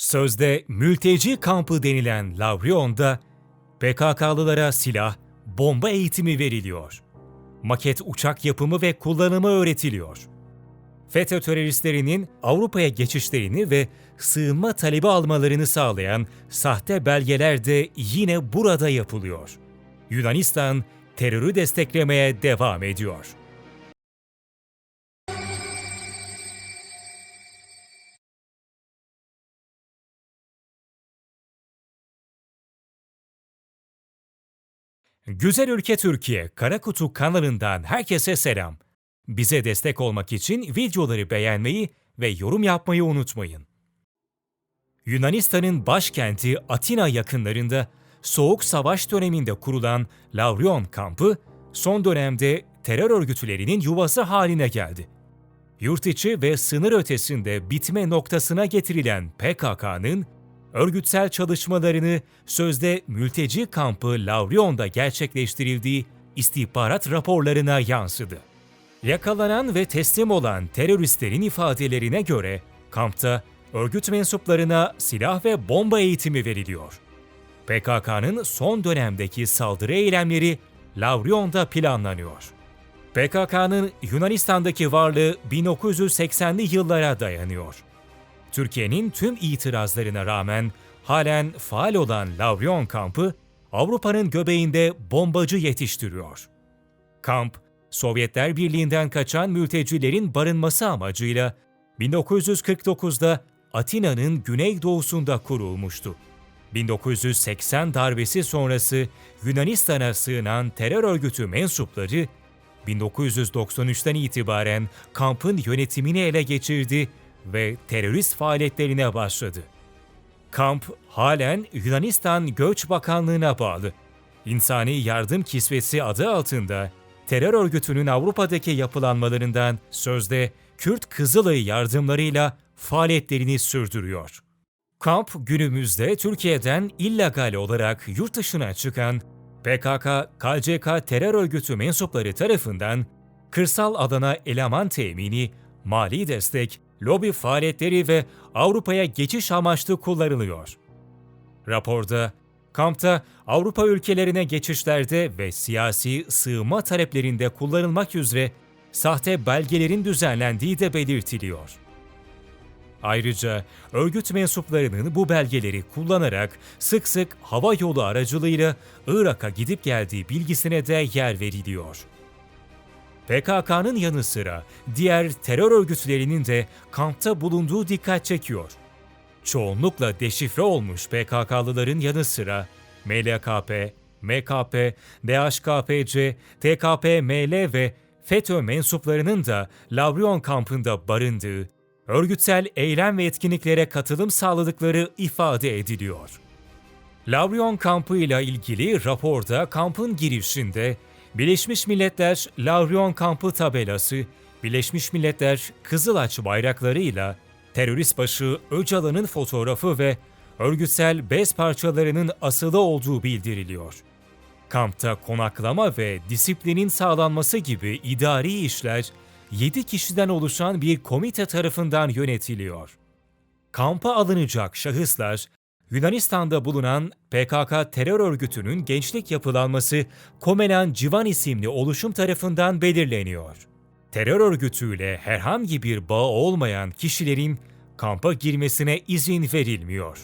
Sözde mülteci kampı denilen Lavrion'da PKK'lılara silah, bomba eğitimi veriliyor. Maket uçak yapımı ve kullanımı öğretiliyor. FETÖ teröristlerinin Avrupa'ya geçişlerini ve sığınma talebi almalarını sağlayan sahte belgeler de yine burada yapılıyor. Yunanistan terörü desteklemeye devam ediyor. Güzel Ülke Türkiye Karakutu kanalından herkese selam. Bize destek olmak için videoları beğenmeyi ve yorum yapmayı unutmayın. Yunanistan'ın başkenti Atina yakınlarında Soğuk Savaş döneminde kurulan Lavrion kampı son dönemde terör örgütlerinin yuvası haline geldi. Yurt içi ve sınır ötesinde bitme noktasına getirilen PKK'nın örgütsel çalışmalarını sözde mülteci kampı Lavrion'da gerçekleştirildiği istihbarat raporlarına yansıdı. Yakalanan ve teslim olan teröristlerin ifadelerine göre kampta örgüt mensuplarına silah ve bomba eğitimi veriliyor. PKK'nın son dönemdeki saldırı eylemleri Lavrion'da planlanıyor. PKK'nın Yunanistan'daki varlığı 1980'li yıllara dayanıyor. Türkiye'nin tüm itirazlarına rağmen halen faal olan Lavrion kampı Avrupa'nın göbeğinde bombacı yetiştiriyor. Kamp, Sovyetler Birliği'nden kaçan mültecilerin barınması amacıyla 1949'da Atina'nın güneydoğusunda kurulmuştu. 1980 darbesi sonrası Yunanistan'a sığınan terör örgütü mensupları 1993'ten itibaren kampın yönetimini ele geçirdi ve terörist faaliyetlerine başladı. Kamp halen Yunanistan Göç Bakanlığı'na bağlı. İnsani Yardım Kisvesi adı altında terör örgütünün Avrupa'daki yapılanmalarından sözde Kürt Kızılay yardımlarıyla faaliyetlerini sürdürüyor. Kamp günümüzde Türkiye'den illegal olarak yurt dışına çıkan PKK, KCK terör örgütü mensupları tarafından kırsal alana eleman temini, mali destek, lobi faaliyetleri ve Avrupa'ya geçiş amaçlı kullanılıyor. Raporda, kampta Avrupa ülkelerine geçişlerde ve siyasi sığınma taleplerinde kullanılmak üzere sahte belgelerin düzenlendiği de belirtiliyor. Ayrıca örgüt mensuplarının bu belgeleri kullanarak sık sık hava yolu aracılığıyla Irak'a gidip geldiği bilgisine de yer veriliyor. PKK'nın yanı sıra diğer terör örgütlerinin de kampta bulunduğu dikkat çekiyor. Çoğunlukla deşifre olmuş PKK'lıların yanı sıra MLKP, MKP, DHKPC, TKP-ML ve FETÖ mensuplarının da Lavrion kampında barındığı, örgütsel eylem ve etkinliklere katılım sağladıkları ifade ediliyor. Lavrion kampı ile ilgili raporda kampın girişinde Birleşmiş Milletler Lavrion kampı tabelası, Birleşmiş Milletler Kızılaç bayraklarıyla terörist başı Öcalan'ın fotoğrafı ve örgütsel bez parçalarının asılı olduğu bildiriliyor. Kampta konaklama ve disiplinin sağlanması gibi idari işler 7 kişiden oluşan bir komite tarafından yönetiliyor. Kampa alınacak şahıslar Yunanistan'da bulunan PKK terör örgütünün gençlik yapılanması Komenan Civan isimli oluşum tarafından belirleniyor. Terör örgütüyle herhangi bir bağ olmayan kişilerin kampa girmesine izin verilmiyor.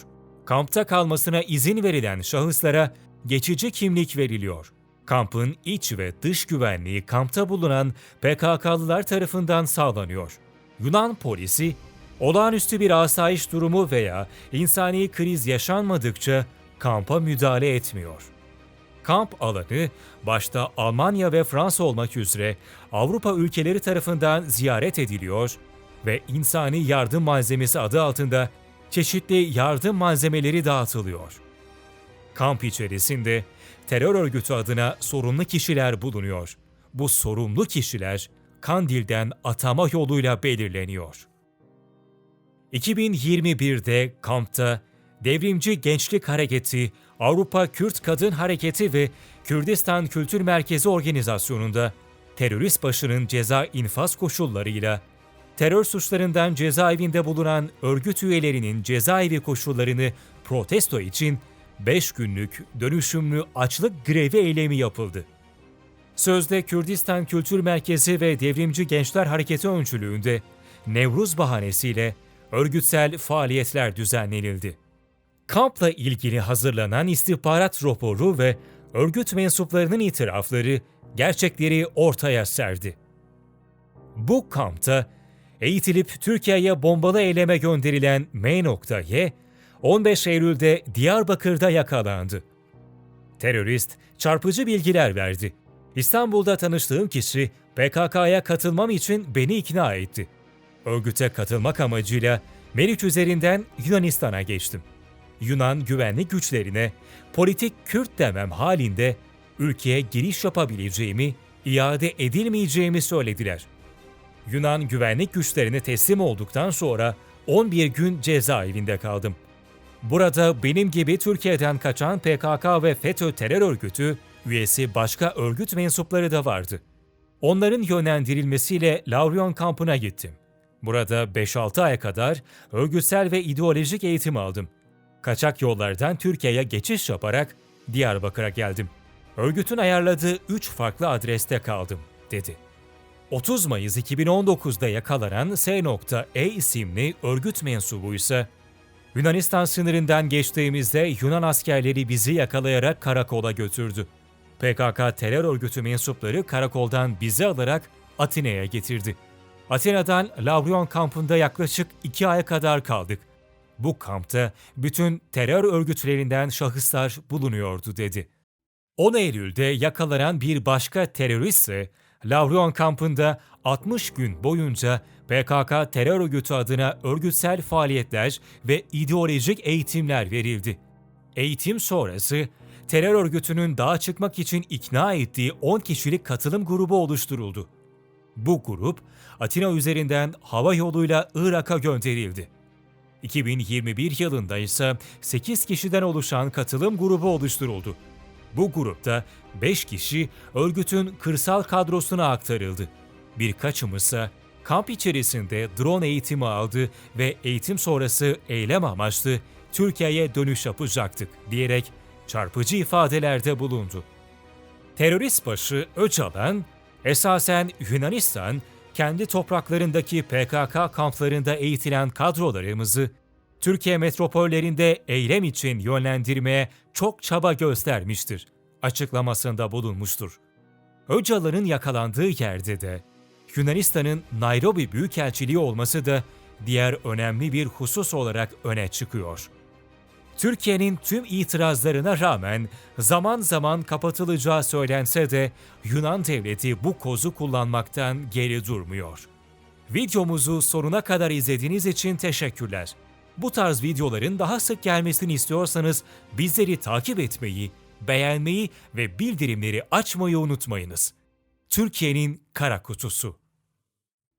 Kampta kalmasına izin verilen şahıslara geçici kimlik veriliyor. Kampın iç ve dış güvenliği kampta bulunan PKK'lılar tarafından sağlanıyor. Yunan polisi olağanüstü bir asayiş durumu veya insani kriz yaşanmadıkça kampa müdahale etmiyor. Kamp alanı başta Almanya ve Fransa olmak üzere Avrupa ülkeleri tarafından ziyaret ediliyor ve insani yardım malzemesi adı altında çeşitli yardım malzemeleri dağıtılıyor. Kamp içerisinde terör örgütü adına sorumlu kişiler bulunuyor. Bu sorumlu kişiler Kandil'den atama yoluyla belirleniyor. 2021'de kampta Devrimci Gençlik Hareketi, Avrupa Kürt Kadın Hareketi ve Kürdistan Kültür Merkezi Organizasyonu'nda terörist başının ceza infaz koşullarıyla terör suçlarından cezaevinde bulunan örgüt üyelerinin cezaevi koşullarını protesto için 5 günlük dönüşümlü açlık grevi eylemi yapıldı. Sözde Kürdistan Kültür Merkezi ve Devrimci Gençler Hareketi öncülüğünde Nevruz bahanesiyle örgütsel faaliyetler düzenlenildi. Kampla ilgili hazırlanan istihbarat raporu ve örgüt mensuplarının itirafları gerçekleri ortaya serdi. Bu kampta eğitilip Türkiye'ye bombalı eyleme gönderilen M.Y 15 Eylül'de Diyarbakır'da yakalandı. Terörist çarpıcı bilgiler verdi. İstanbul'da tanıştığım kişi PKK'ya katılmam için beni ikna etti. Örgüte katılmak amacıyla Meriç üzerinden Yunanistan'a geçtim. Yunan güvenlik güçlerine politik Kürt demem halinde ülkeye giriş yapabileceğimi, iade edilmeyeceğimi söylediler. Yunan güvenlik güçlerine teslim olduktan sonra 11 gün cezaevinde kaldım. Burada benim gibi Türkiye'den kaçan PKK ve FETÖ terör örgütü üyesi başka örgüt mensupları da vardı. Onların yönlendirilmesiyle Lavrion kampına gittim. Burada 5-6 aya kadar örgütsel ve ideolojik eğitim aldım. Kaçak yollardan Türkiye'ye geçiş yaparak Diyarbakır'a geldim. Örgütün ayarladığı 3 farklı adreste kaldım, dedi. 30 Mayıs 2019'da yakalanan S.E isimli örgüt mensubu ise Yunanistan sınırından geçtiğimizde Yunan askerleri bizi yakalayarak karakola götürdü. PKK terör örgütü mensupları karakoldan bizi alarak Atina'ya getirdi. Atina'dan Lavrion kampında yaklaşık iki aya kadar kaldık. Bu kampta bütün terör örgütlerinden şahıslar bulunuyordu dedi. 10 Eylül'de yakalanan bir başka terörist ise Lavrion kampında 60 gün boyunca PKK terör örgütü adına örgütsel faaliyetler ve ideolojik eğitimler verildi. Eğitim sonrası terör örgütünün dağa çıkmak için ikna ettiği 10 kişilik katılım grubu oluşturuldu. Bu grup Atina üzerinden hava yoluyla Irak'a gönderildi. 2021 yılında ise 8 kişiden oluşan katılım grubu oluşturuldu. Bu grupta 5 kişi örgütün kırsal kadrosuna aktarıldı. Birkaçımız ise kamp içerisinde drone eğitimi aldı ve eğitim sonrası eylem amaçlı Türkiye'ye dönüş yapacaktık diyerek çarpıcı ifadelerde bulundu. Terörist başı Öcalan, esasen Yunanistan, kendi topraklarındaki PKK kamplarında eğitilen kadrolarımızı Türkiye metropollerinde eylem için yönlendirmeye çok çaba göstermiştir açıklamasında bulunmuştur. Öcalan'ın yakalandığı yerde de Yunanistan'ın Nairobi Büyükelçiliği olması da diğer önemli bir husus olarak öne çıkıyor. Türkiye'nin tüm itirazlarına rağmen zaman zaman kapatılacağı söylense de Yunan devleti bu kozu kullanmaktan geri durmuyor. Videomuzu sonuna kadar izlediğiniz için teşekkürler. Bu tarz videoların daha sık gelmesini istiyorsanız bizleri takip etmeyi, beğenmeyi ve bildirimleri açmayı unutmayınız. Türkiye'nin Kara Kutusu